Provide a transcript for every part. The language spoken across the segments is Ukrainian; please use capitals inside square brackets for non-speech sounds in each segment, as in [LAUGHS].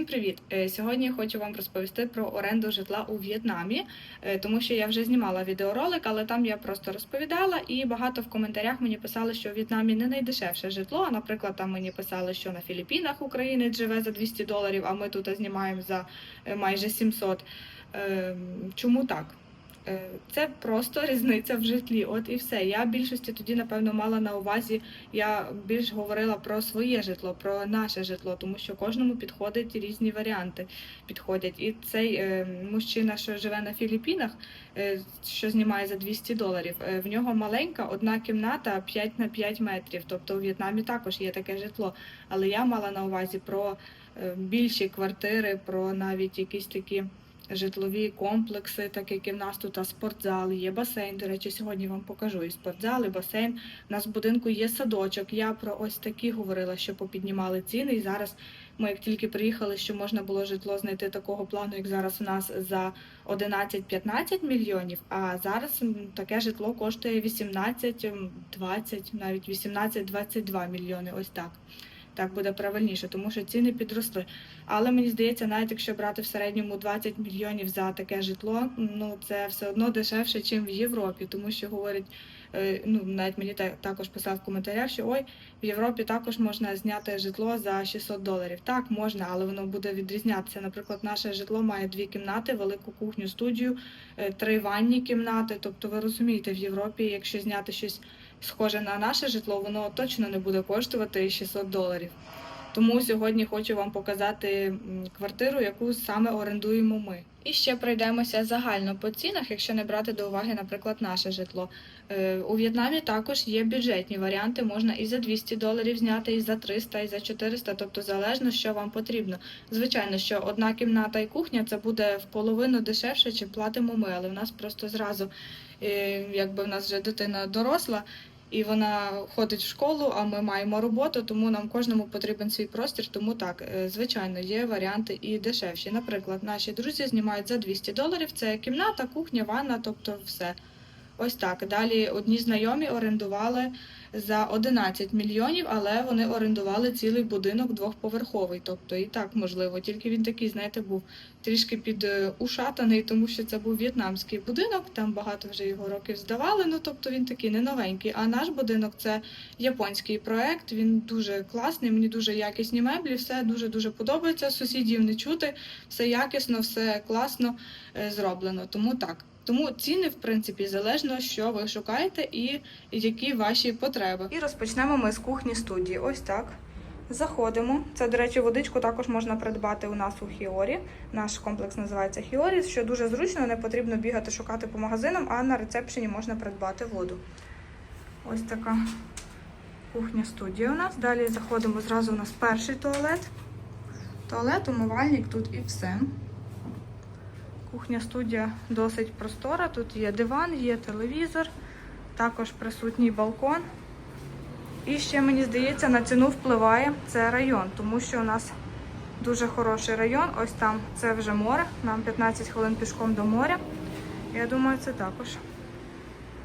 Всім привіт! Е, Сьогодні я хочу вам розповісти про оренду житла у В'єтнамі, е, тому що я вже знімала відеоролик, але там я просто розповідала, і багато в коментарях мені писали, що в В'єтнамі не найдешевше житло. А, Наприклад, там мені писали, що на Філіппінах українець живе за 200 доларів, а ми тут знімаємо за е, майже 700. Е, Чому так? Е, Це просто [LAUGHS] різниця в житлі. От і все. Я більшості тоді, напевно, мала на увазі. Я більш говорила про своє житло, про наше житло, тому що кожному підходять різні варіанти. Підходять. І цей е, мужчина, що живе на Філіппінах, е, що знімає за 200 доларів, е, в нього маленька одна кімната 5 на 5 метрів. Тобто у В'єтнамі також є таке житло. Але я мала на увазі про е, більші квартири, про навіть якісь такі житлові комплекси, так як і в нас тут а спортзал, є басейн. До речі, сьогодні вам покажу і спортзал, і басейн. У нас в будинку є садочок. Я про ось такі говорила, що попіднімали ціни. І зараз ми, як тільки приїхали, що можна було житло знайти такого плану, як зараз у нас за 11-15 мільйонів. А зараз таке житло коштує 18, м, 20, навіть 18-22 мільйони. Ось так. Так буде правильніше, тому що ціни підросли. Але мені здається, навіть якщо брати в середньому 20 мільйонів за таке житло, ну це все одно дешевше, ніж в Європі, тому що говорять, е, ну навіть мені та- також писав в коментарях, що ой, в Європі також можна зняти житло за 600 доларів. Так, можна, але воно буде відрізнятися. Наприклад, наше житло має дві кімнати, велику кухню, студію, е, три ванні кімнати. Тобто, ви розумієте, в Європі, якщо зняти щось схоже на наше житло, воно точно не буде коштувати 600 доларів. Тому сьогодні хочу вам показати квартиру, яку саме орендуємо ми. І ще пройдемося загально по цінах, якщо не брати до уваги, наприклад, наше житло. Е, У В'єтнамі також є бюджетні варіанти, можна і за 200 доларів зняти, і за 300, і за 400, тобто залежно, що вам потрібно. Звичайно, що одна кімната і кухня це буде в половину дешевше, чим платимо ми, але в нас просто зразу, е, якби в нас вже дитина доросла, і вона ходить в школу, а ми маємо роботу, тому нам кожному потрібен свій простір. Тому так, е, звичайно, є варіанти і дешевші. Наприклад, наші друзі знімають за 200 доларів. Це кімната, кухня, ванна, тобто все. Ось так. Далі одні знайомі орендували за 11 мільйонів, але вони орендували цілий будинок двохповерховий. Тобто і так можливо. Тільки він такий, знаєте, був трішки під е, тому що це був в'єтнамський будинок. Там багато вже його років здавали. Ну тобто він такий не новенький. А наш будинок це японський проект. Він дуже класний. Мені дуже якісні меблі, все дуже дуже подобається. Сусідів не чути, все якісно, все класно е, зроблено. Тому так. Тому ціни, в принципі, залежно, що ви шукаєте і які ваші потреби. І розпочнемо ми з кухні студії. Ось так. Заходимо. Це, до речі, водичку також можна придбати у нас у Хіорі. Наш комплекс називається Хіорі, що дуже зручно, не потрібно бігати шукати по магазинам, а на рецепшені можна придбати воду. Ось така кухня студія у нас. Далі заходимо зразу у нас перший туалет. Туалет, умивальник тут і все. Кухня студія досить простора. Тут є диван, є телевізор, також присутній балкон. І ще, мені здається, на ціну впливає це район, тому що у нас дуже хороший район. Ось там це вже море. Нам 15 хвилин пішком до моря. Я думаю, це також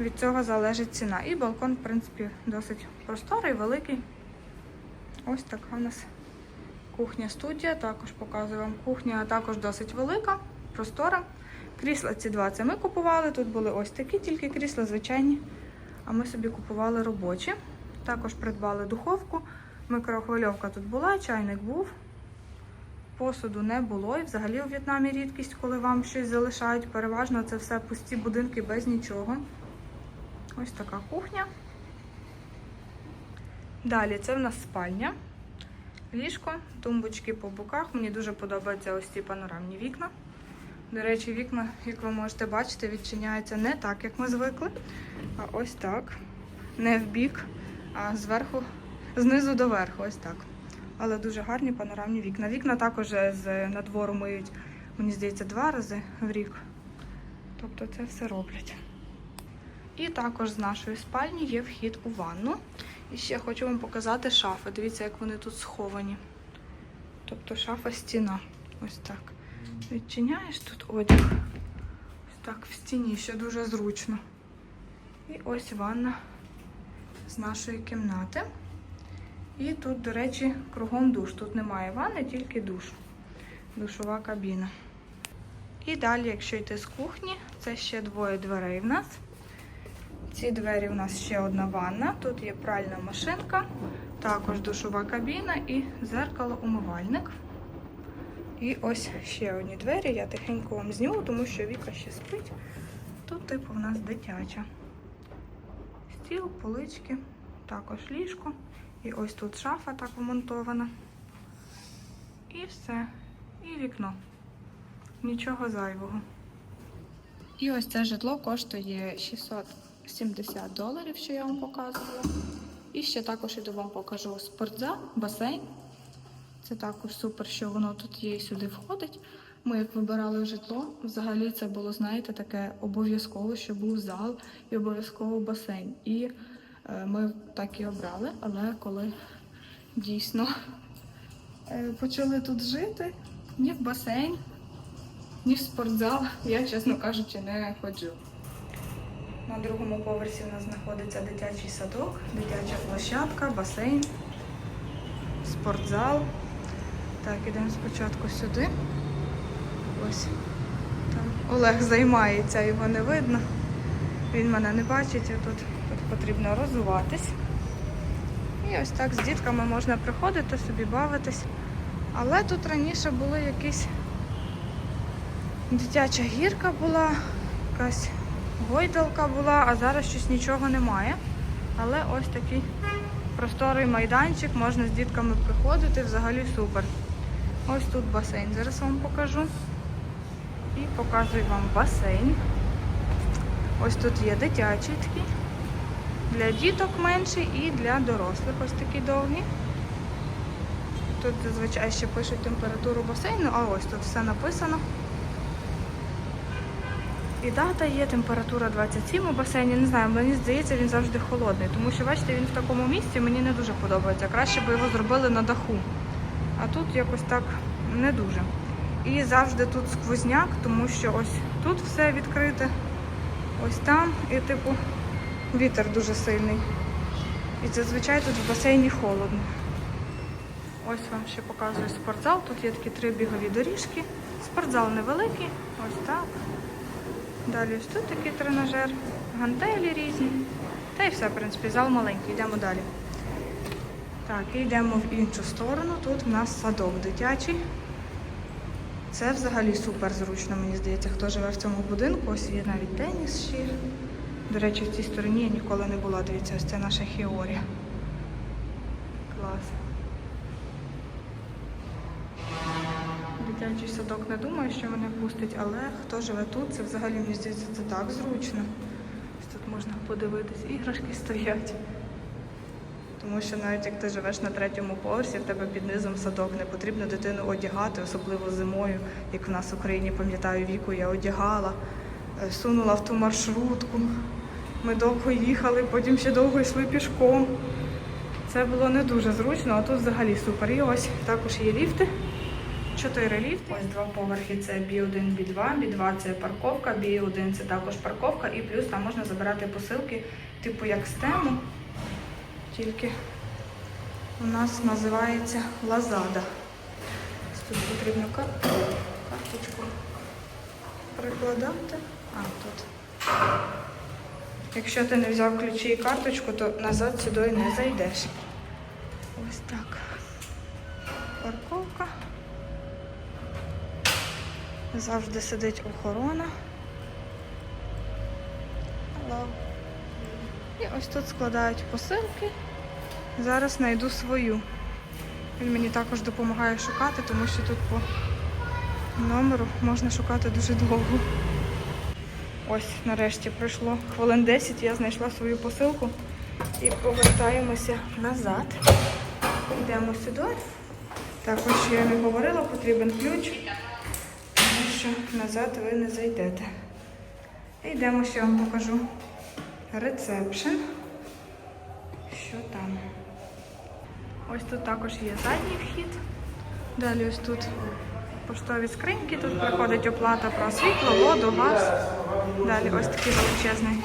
від цього залежить ціна. І балкон, в принципі, досить просторий, великий. Ось така у нас кухня-студія. Також показую вам. Кухня також досить велика, простора. Крісла ці два це ми купували. Тут були ось такі, тільки крісла звичайні. А ми собі купували робочі. Також придбали духовку. Микрохвильовка тут була, чайник був. Посуду не було. І взагалі у В'єтнамі рідкість, коли вам щось залишають. Переважно це все пусті будинки без нічого. Ось така кухня. Далі це в нас спальня. Ліжко, тумбочки по боках. Мені дуже подобаються ось ці панорамні вікна. До речі, вікна, як ви можете бачити, відчиняються не так, як ми звикли, а ось так. Не в бік, а зверху, знизу до верху, ось так. Але дуже гарні панорамні вікна. Вікна також з надвору миють, мені здається, два рази в рік. Тобто це все роблять. І також з нашої спальні є вхід у ванну. І ще хочу вам показати шафи. Дивіться, як вони тут сховані. Тобто шафа стіна. Ось так. Відчиняєш тут одяг. Ось так в стіні, що дуже зручно. І ось ванна з нашої кімнати. І тут, до речі, кругом душ. Тут немає ванни, тільки душ. душова кабіна. І далі, якщо йти з кухні, це ще двоє дверей в нас. Ці двері у нас ще одна ванна. Тут є пральна машинка, також душова кабіна і зеркало-умивальник. І ось ще одні двері. Я тихенько вам зніму, тому що Віка ще спить. Тут, типу, в нас дитяча. Стіл, полички, також ліжко. І ось тут шафа так вмонтована. І все. І вікно. Нічого зайвого. І ось це житло коштує 670 доларів, що я вам показувала. І ще також іду вам покажу спортзал, басейн. Це також супер, що воно тут є і сюди входить. Ми як вибирали житло, взагалі це було, знаєте, таке обов'язково, що був зал і обов'язково басейн. І е, ми так і обрали, але коли дійсно е, почали тут жити, ні в басейн, ні в спортзал, я, чесно кажучи, не ходжу. На другому поверсі у нас знаходиться дитячий садок, дитяча площадка, басейн, спортзал. Так, ідемо спочатку сюди. Ось там Олег займається, його не видно. Він мене не бачить, а тут, тут потрібно розуватись. І ось так з дітками можна приходити, собі бавитись. Але тут раніше були якісь дитяча гірка була, якась гойдалка була, а зараз щось нічого немає. Але ось такий просторий майданчик, можна з дітками приходити, взагалі супер. Ось тут басейн. Зараз вам покажу. І показую вам басейн. Ось тут є дитячий такий. Для діток менший і для дорослих ось такі довгі. Тут зазвичай ще пишуть температуру басейну, а ось тут все написано. І дата є, температура 27 у басейні. Не знаю, мені здається, він завжди холодний, тому що, бачите, він в такому місці мені не дуже подобається. Краще б його зробили на даху. А тут якось так не дуже. І завжди тут сквозняк, тому що ось тут все відкрите, ось там, і типу вітер дуже сильний. І зазвичай тут в басейні холодно. Ось вам ще показую спортзал. Тут є такі три бігові доріжки. Спортзал невеликий, ось так. Далі ось тут такий тренажер, гантелі різні. Та й все, в принципі, зал маленький, йдемо далі. Так, і йдемо в іншу сторону. Тут в нас садок дитячий. Це взагалі супер зручно, мені здається, хто живе в цьому будинку. Ось є навіть теніс ще. До речі, в цій стороні я ніколи не була. Дивіться, ось це наша хіорія. Клас. Дитячий садок не думаю, що мене пустить, але хто живе тут, це взагалі мені здається, це так зручно. Ось тут можна подивитись, іграшки стоять. Тому що навіть як ти живеш на третьому поверсі, в тебе під низом садок, не потрібно дитину одягати, особливо зимою, як в нас в Україні, пам'ятаю, віку я одягала, е, сунула в ту маршрутку. Ми довго їхали, потім ще довго йшли пішком. Це було не дуже зручно, а тут взагалі супер. І ось також є ліфти. Чотири ліфти. Ось два поверхи це B1, B2. B2 це парковка, B1 це також парковка, і плюс там можна забирати посилки, типу як з тему. Тільки у нас називається Лазада. Тут потрібно карточку прикладати. А, тут. Якщо ти не взяв ключі і карточку, то назад сюди не зайдеш. Ось так. Парковка. Завжди сидить охорона. І ось тут складають посилки. Зараз знайду свою. Він мені також допомагає шукати, тому що тут по номеру можна шукати дуже довго. Ось нарешті пройшло хвилин 10, я знайшла свою посилку і повертаємося назад. Йдемо сюди. Також я не говорила, потрібен ключ, тому що назад ви не зайдете. І йдемо, ще вам покажу рецепшн. Що там? Ось тут також є задній вхід. Далі ось тут поштові скриньки, тут приходить оплата про світло, воду, газ. Далі ось такий величезний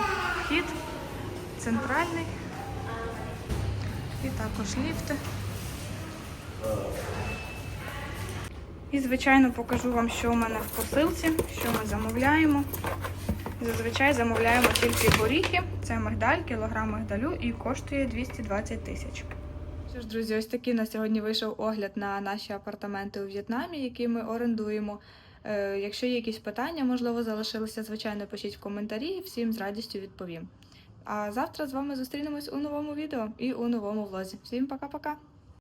вхід, центральний. І також ліфти. І, звичайно, покажу вам, що у мене в посилці, що ми замовляємо. Зазвичай замовляємо тільки горіхи. Це мигдаль, кілограм мигдалю і коштує 220 тисяч. Що ж, друзі, ось такий на сьогодні вийшов огляд на наші апартаменти у В'єтнамі, які ми орендуємо. Е, Якщо є якісь питання, можливо, залишилися, звичайно, пишіть в коментарі, всім з радістю відповім. А завтра з вами зустрінемось у новому відео і у новому влозі. Всім пока-пока!